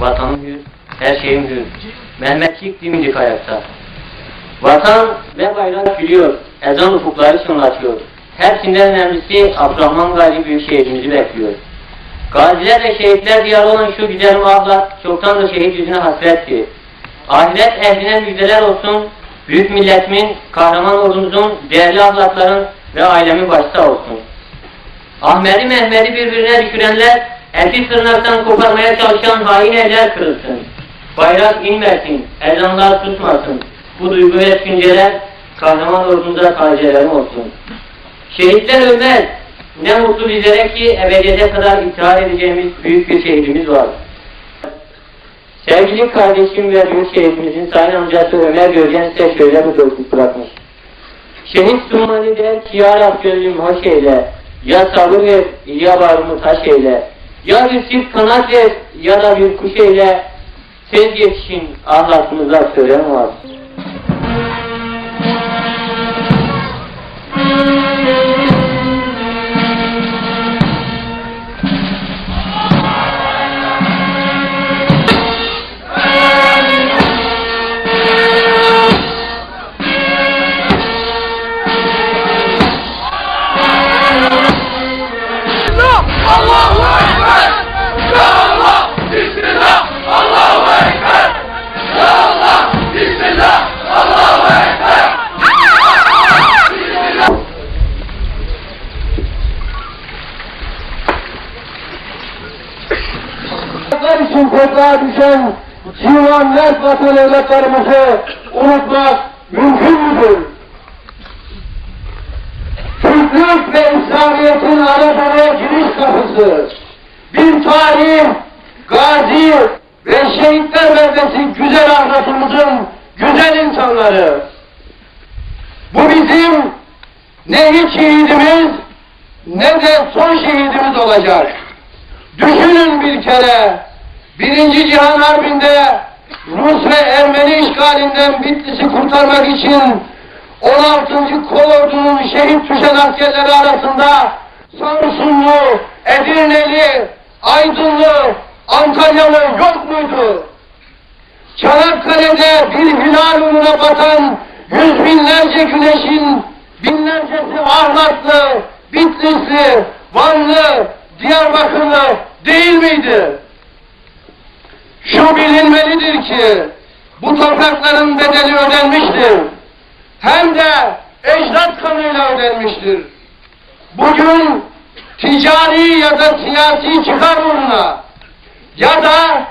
Vatanım hür, her şeyim hür. Mehmetçik dimdik ayakta. Vatan ve bayrak gülüyor, ezan ufukları çınlatıyor. Hepsinden önemlisi Abdurrahman Gazi büyük şehidimizi bekliyor. Gaziler ve şehitler diyarı olan şu güzel mahlat çoktandır şehit yüzüne hasretti. Ahiret ehline müjdeler olsun, büyük milletimin, kahraman ordumuzun, değerli ahlakların ve ailemin başta olsun. Ahmedi Mehmet'i birbirine düşürenler, eti tırnaktan koparmaya çalışan hain eller kırılsın. Bayrak inmesin, ezanlar susmasın. Bu duygu ve düşünceler kahraman ordumuza tacelerim olsun. Şehitler ölmez. Ne mutlu bizlere ki ebediyete kadar itaat edeceğimiz büyük bir şehidimiz var. Sevgili kardeşim ve büyük şehidimizin sayın amcası Ömer Gölgen size şöyle bir dörtlük bırakmış. Şehit sunmanı der ki ya Rab gönlüm hoş eyle. Ya sabır ver ya bağrımı taş eyle. Ya bir çift kanat ver ya da bir kuş eyle. Tez yetişin ahlakımıza söylem var. Allahu Toprağa düşen civan net vatan evlatlarımızı unutmak mümkün müdür? Türklük ve İslamiyet'in Anadolu'ya giriş kapısı, bir tarih, gazi ve şehitler beldesi güzel ahlakımızın güzel insanları. Bu bizim ne ilk şehidimiz ne de son şehidimiz olacak. Düşünün bir kere, Birinci Cihan Harbi'nde Rus ve Ermeni işgalinden Bitlis'i kurtarmak için 16. Kolordu'nun şehit düşen askerleri arasında Samsunlu, Edirneli, Aydınlı, Antalyalı yok muydu? Çanakkale'de bir hilal uğruna batan yüz binlerce güneşin binlercesi ahlaklı, Bitlisli, Vanlı, Diyarbakırlı değil miydi? Şu bilinmelidir ki bu toprakların bedeli ödenmiştir. Hem de ecdat kanıyla ödenmiştir. Bugün ticari ya da siyasi çıkar uğruna ya da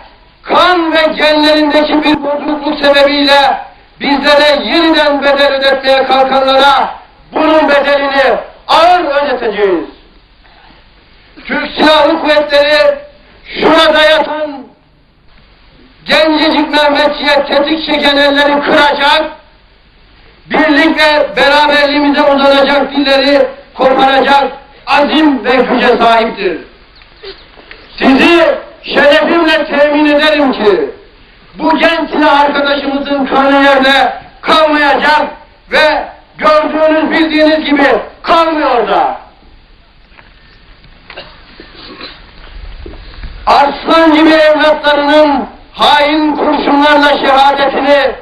kan ve genlerindeki bir bozukluk sebebiyle bizlere yeniden bedel ödetmeye kalkanlara bunun bedelini ağır ödeteceğiz. Türk Silahlı Kuvvetleri şurada yatan gencecik Mehmetçiğe tetik çeken elleri kıracak, birlik ve beraberliğimize uzanacak dilleri koparacak azim ve güce sahiptir. Sizi şerefimle temin ederim ki bu genç arkadaşımızın kanı yerde kalmayacak ve gördüğünüz bildiğiniz gibi kalmıyor da. Arslan gibi evlatlarının hain kurşunlarla şehadetini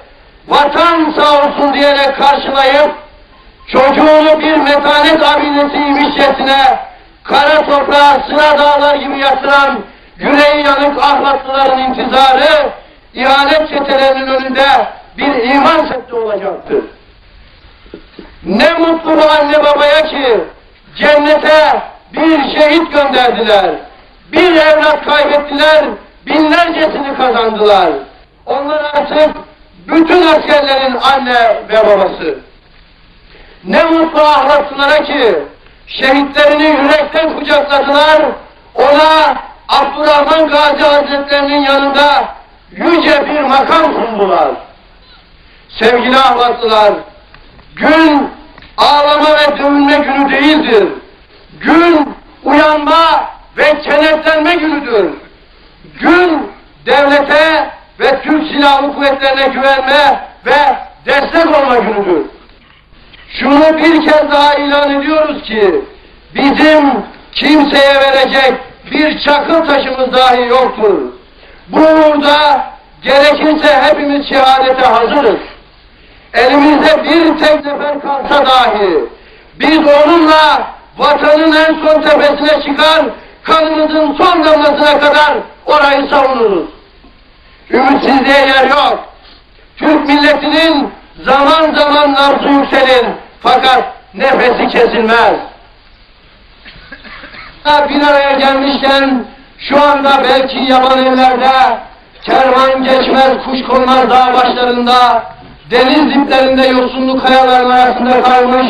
vatan sağ olsun diyerek karşılayıp çocuğunu bir metanet abinesiymişçesine kara toprağa sıra dağlar gibi yatıran yüreği yanık ahlaklıların intizarı ihanet çetelerinin önünde bir iman setti olacaktır. Ne mutlu bu anne babaya ki cennete bir şehit gönderdiler. Bir evlat kaybettiler, binlercesini kazandılar. Onlar artık bütün askerlerin anne ve babası. Ne mutlu ahlaklılara ki şehitlerini yürekten kucakladılar, ona Abdurrahman Gazi Hazretlerinin yanında yüce bir makam sundular. Sevgili ahlaklılar, gün ağlama ve dövünme günü değildir. Gün uyanma ve kenetlenme günüdür. Gün devlete ve Türk Silahlı Kuvvetlerine güvenme ve destek olma günüdür. Şunu bir kez daha ilan ediyoruz ki bizim kimseye verecek bir çakıl taşımız dahi yoktur. Bu uğurda gerekirse hepimiz şehadete hazırız. Elimizde bir tek nefer kalsa dahi biz onunla vatanın en son tepesine çıkar, kanımızın son damlasına kadar orayı savunuruz. Ümitsizliğe yer yok. Türk milletinin zaman zaman nabzı yükselir fakat nefesi kesilmez. Bir araya gelmişken şu anda belki yaban evlerde, kervan geçmez, kuş konmaz dağ başlarında, deniz diplerinde yosunlu kayaların arasında kalmış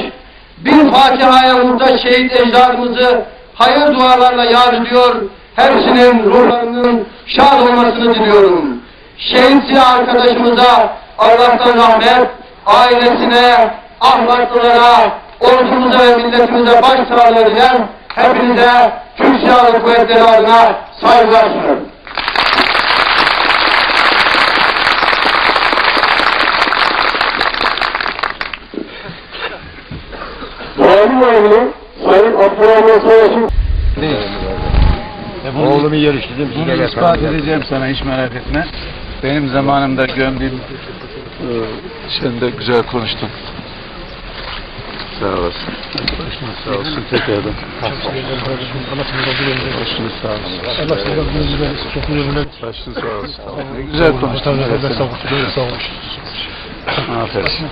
bir Fatiha'ya muhtaç şehit ecdadımızı hayır dualarla yad ediyor. Hepsinin ruhlarının şad olmasını diliyorum. Şehit arkadaşımıza Allah'tan rahmet, ailesine, ahlaklılara, ordumuza ve milletimize baş sağlığı diler. Hepinize Türk Silahlı Kuvvetleri adına saygılar sunarım. Doğru oğlu Sayın Abdurrahman Savaş'ın Oğlumu yarıştırdım. Bunu ispat edeceğim sana hiç merak etme. Benim zamanımda gömdüğüm e, sen de güzel konuştun. Sağ olasın. Sağ olsun tekrardan. Başınız sağ olsun. Başınız sağ olsun. Ne güzel konuştun. Aferin.